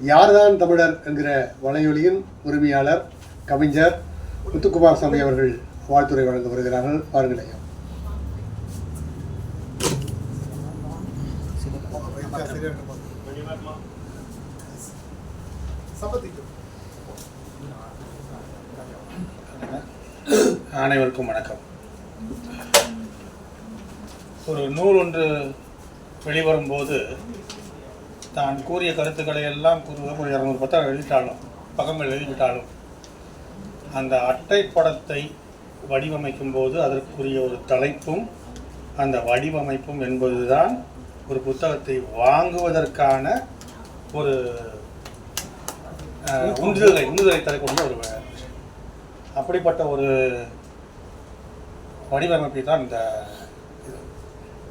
யார்தான் தமிழர் என்கிற வலையொலியின் உரிமையாளர் கவிஞர் முத்துக்குமார் சாமி அவர்கள் வாழ்த்துறை வழங்க வருகிறார்கள். பாருங்கள் அனைவருக்கும் வணக்கம். ஒரு நூல் ஒன்று வெளிவரும் போது தான் கூறிய கருத்துக்களை எல்லாம் கூறுவது ஒரு இரநூறு பக்கம் எழுதிட்டாலும் பக்கங்கள் எழுதிவிட்டாலும் அந்த அட்டை படத்தை வடிவமைக்கும் போது அதற்குரிய ஒரு தலைப்பும் அந்த வடிவமைப்பும் என்பதுதான் ஒரு புத்தகத்தை வாங்குவதற்கான ஒரு உந்துதலை உந்துதலை தரக்கூடிய ஒரு அப்படிப்பட்ட ஒரு வடிவமைப்பை தான் இந்த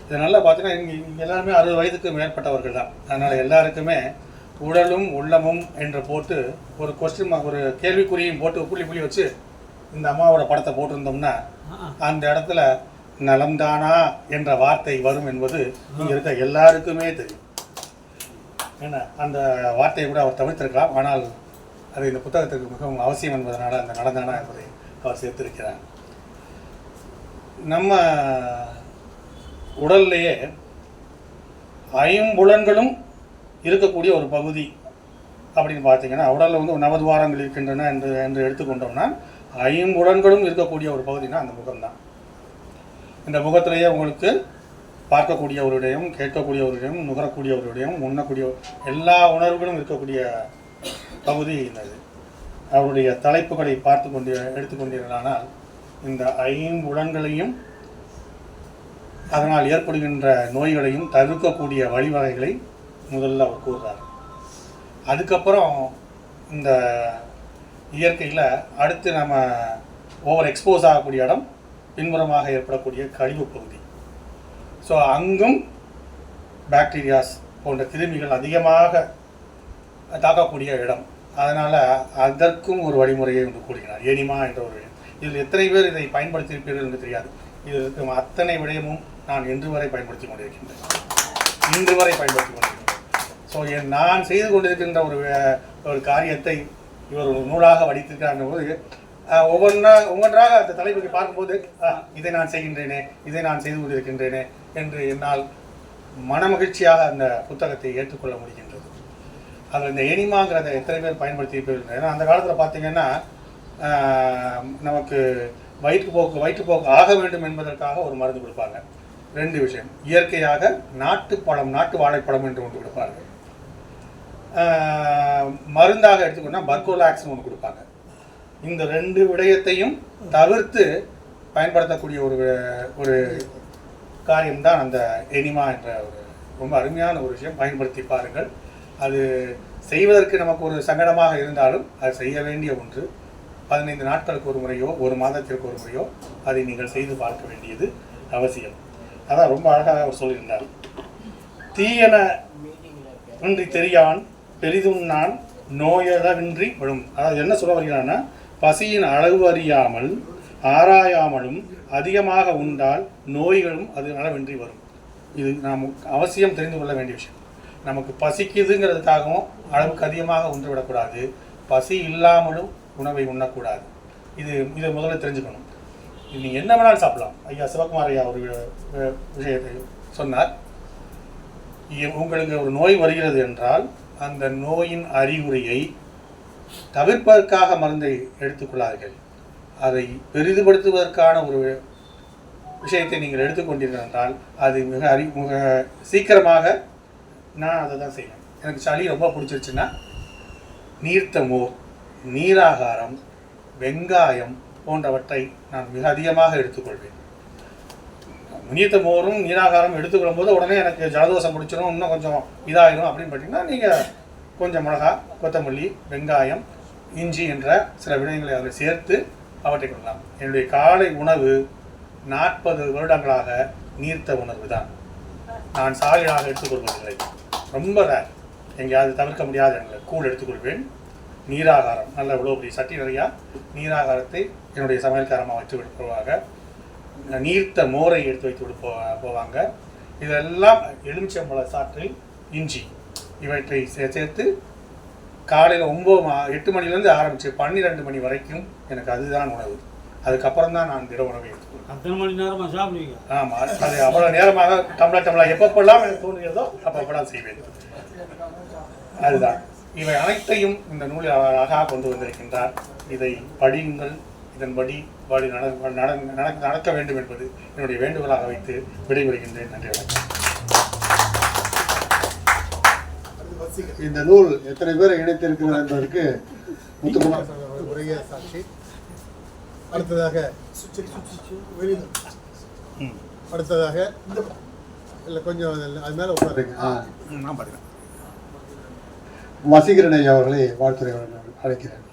இது நல்லா பார்த்தீங்கன்னா இங்கே இங்கே எல்லாருமே அறுபது வயதுக்கு மேற்பட்டவர்கள் தான். அதனால் எல்லாருக்குமே உடலும் உள்ளமும் என்று போட்டு ஒரு கொஸ்டின் ஒரு கேள்விக்குறியும் போட்டு புள்ளி புள்ளி வச்சு இந்த அம்மாவோட படத்தை போட்டிருந்தோம்னா அந்த இடத்துல நலம்தானா என்ற வார்த்தை வரும் என்பது இங்கே இருக்க எல்லாருக்குமே தெரியும். ஏன்னா அந்த வார்த்தையை கூட அவர் தவிர்த்திருக்கலாம். ஆனால் அது இந்த புத்தகத்திற்கு மிகவும் அவசியம் என்பதனால அந்த நடந்தானா என்பதை அவர் சேர்த்திருக்கிறார். நம்ம உடல்லையே ஐம்புலன்களும் இருக்கக்கூடிய ஒரு பகுதி அப்படின்னு பார்த்தீங்கன்னா உடலில் வந்து நவதுவாரங்கள் இருக்கின்றன என்று என்று எடுத்துக்கொண்டோம்னா ஐம்புலன்களும் இருக்கக்கூடிய ஒரு பகுதினா அந்த முகம்தான். இந்த முகத்திலேயே உங்களுக்கு பார்க்கக்கூடியவருடையும் கேட்கக்கூடியவருடையும் நுகரக்கூடியவருடையும் உண்ணக்கூடிய எல்லா உணர்வுகளும் இருக்கக்கூடிய பகுதி இந்த இது. அவருடைய தலைப்புகளை பார்த்து கொண்டு எடுத்துக்கொண்டீர்களானால் இந்த ஐம்புலன்களையும் அதனால் ஏற்படுகின்ற நோய்களையும் தவிர்க்கக்கூடிய வழிவகைகளை முதல்ல அவர் கூறுறார். அதுக்கப்புறம் இந்த இயற்கையில் அடுத்து நம்ம ஓவர் எக்ஸ்போஸ் ஆகக்கூடிய இடம் பின்புறமாக ஏற்படக்கூடிய கழிவு பகுதி. ஸோ அங்கும் பாக்டீரியாஸ் போன்ற கிருமிகள் அதிகமாக தாக்கக்கூடிய இடம். அதனால் அதற்கும் ஒரு வழிமுறையை ஒன்று கூறுகிறார். எனிமா என்ற ஒரு இதில் எத்தனை பேர் இதை பயன்படுத்தியிருப்பீர்கள் என்று தெரியாது. இது அத்தனை விடயமும் நான் இன்று வரை பயன்படுத்தி கொண்டிருக்கின்றேன். இன்று வரை பயன்படுத்தி கொண்டிருக்கிறேன் ஸோ என் நான் செய்து கொண்டிருக்கின்ற ஒரு ஒரு காரியத்தை இவர் ஒரு நூலாக வடித்திருக்கிறார் போது ஒவ்வொன்றா ஒவ்வொன்றாக அந்த தலைப்புக்கு பார்க்கும்போது இதை நான் செய்கின்றேனே இதை நான் செய்து கொண்டிருக்கின்றேனே என்று என்னால் மனமகிழ்ச்சியாக அந்த புத்தகத்தை ஏற்றுக்கொள்ள முடிகின்றது. அதில் இந்த எனிமாங்கிறத எத்தனை பேர் பயன்படுத்தியிருப்பீர்கள் ஏன்னா அந்த காலத்தில் பார்த்தீங்கன்னா நமக்கு வயிற்றுப்போக்கு வயிற்றுப்போக்கு ஆக வேண்டும் என்பதற்காக ஒரு மருந்து கொடுப்பாங்க. ரெண்டு விஷயம். இயற்கையாக நாட்டுப்பழம் நாட்டு வாழைப்பழம் என்று ஒன்று கொடுப்பார்கள். மருந்தாக எடுத்துக்கொண்டா பர்கோலாக்ஸ்னு ஒன்று கொடுப்பாங்க. இந்த ரெண்டு விடயத்தையும் தவிர்த்து பயன்படுத்தக்கூடிய ஒரு ஒரு காரியம்தான் அந்த எனிமா என்ற ஒரு ரொம்ப அருமையான ஒரு விஷயம். பயன்படுத்தி பாருங்கள். அது செய்வதற்கு நமக்கு ஒரு சங்கடமாக இருந்தாலும் அது செய்ய வேண்டிய ஒன்று. பதினைந்து நாட்களுக்கு ஒரு முறையோ ஒரு மாதத்திற்கு ஒரு முறையோ அதை நீங்கள் செய்து பார்க்க வேண்டியது அவசியம். அதான் ரொம்ப அழகாக அவர் சொல்லியிருந்தார். தீயன இன்றி தெரியான் பெரிதும் நான் நோயளவின்றி விழும். அதாவது என்ன சொல்ல வருகிறான்னா பசியின் அளவு அறியாமல் ஆராயாமலும் அதிகமாக உண்டால் நோய்களும் அது அளவின்றி வரும். இது நாம் அவசியம் தெரிந்து கொள்ள வேண்டிய விஷயம். நமக்கு பசிக்குதுங்கிறதுக்காகவும் அளவுக்கு அதிகமாக உண்டு விடக்கூடாது. பசி இல்லாமலும் உணவை உண்ணக்கூடாது. இது இதை முதல்ல தெரிஞ்சுக்கணும். இது நீங்கள் என்ன வேணாலும் சாப்பிடலாம். ஐயா சிவகுமார் ஐயா ஒரு விஷயத்தை சொன்னார். உங்களுக்கு ஒரு நோய் வருகிறது என்றால் அந்த நோயின் அறிகுறியை தவிர்ப்பதற்காக மருந்தை எடுத்துக்கொள்ளார்கள் அதை பெரிதுபடுத்துவதற்கான ஒரு விஷயத்தை நீங்கள் எடுத்துக்கொண்டீர்கள் என்றால் அது மிக அறி மிக சீக்கிரமாக நான் அதை தான் செய்வேன். எனக்கு சளி ரொம்ப பிடிச்சிருச்சுன்னா நீர்த்த மோர். நீராகாரம் வெங்காயம் போன்றவற்றை நான் மிக அதிகமாக எடுத்துக்கொள்வேன். முனியத்த மோரும் நீராகாரம் எடுத்துக்கொள்ளும் போது உடனே எனக்கு ஜலதோஷம் பிடிச்சிரும் இன்னும் கொஞ்சம் இதாகிடும் அப்படின்னு பார்த்தீங்கன்னா நீங்கள் கொஞ்சம் மிளகா கொத்தமல்லி வெங்காயம் இஞ்சி என்ற சில விடயங்களை அதில் சேர்த்து அவற்றை கொள்ளலாம். என்னுடைய காலை உணவு நாற்பது வருடங்களாக நீர்த்த உணர்வு தான். நான் சாலிடாக எடுத்துக்கொள்வதில்லை. ரொம்ப ரேர் எங்கேயாவது தவிர்க்க முடியாத இடங்களில் கூழ் எடுத்துக்கொள்வேன். நீராகாரம். நல்ல இவ்வளோ பெரிய சட்டி நிறையா நீராகாரத்தை என்னுடைய சமையல்காரமாக வச்சு விட்டு போவாங்க நீர்த்த மோரை எடுத்து வைத்து விட்டு போ போவாங்க. இதெல்லாம் எலுமிச்சம்பழ சாற்றில் இஞ்சி. இவற்றை சேர்த்து காலையில் ஒம்பது மா எட்டு மணிலேருந்து ஆரம்பித்து பன்னிரெண்டு மணி வரைக்கும் எனக்கு அதுதான் உணவு. அதுக்கப்புறம் தான் நான் திட உணவை எடுத்துக்கொள்வேன் அத்தனை மணி நேரமா சாப்பிடுவீங்க? ஆமாம் அது அவ்வளோ நேரமாக டம்ளர் டம்ளர் எப்பப்பெல்லாம் எனக்கு தோணுகிறதோ அப்பப்பெல்லாம் செய்வேன். அதுதான். இவை அனைத்தையும் இந்த நூலில் அவர் அழகாக கொண்டு வந்திருக்கின்றார். இதை படியுங்கள். இதன்படி நட- நடக்க வேண்டும் என்பது என்னுடைய வேண்டுகோளாக வைத்து விடைபெறுகின்றேன். நன்றி வணக்கம். இந்த நூல் எத்தனை பேரை இணைத்திருக்கிறது என்பதற்கு முத்துக்குமார் உரைய சாட்சி அடுத்ததாக அடுத்ததாக இல்லை கொஞ்சம் அது மேலே உட்காருங்க. ஆ, நான் பார்க்குறேன் வசீகரன் அவர்களை வாழ்த்துறை அழைக்கிறேன்.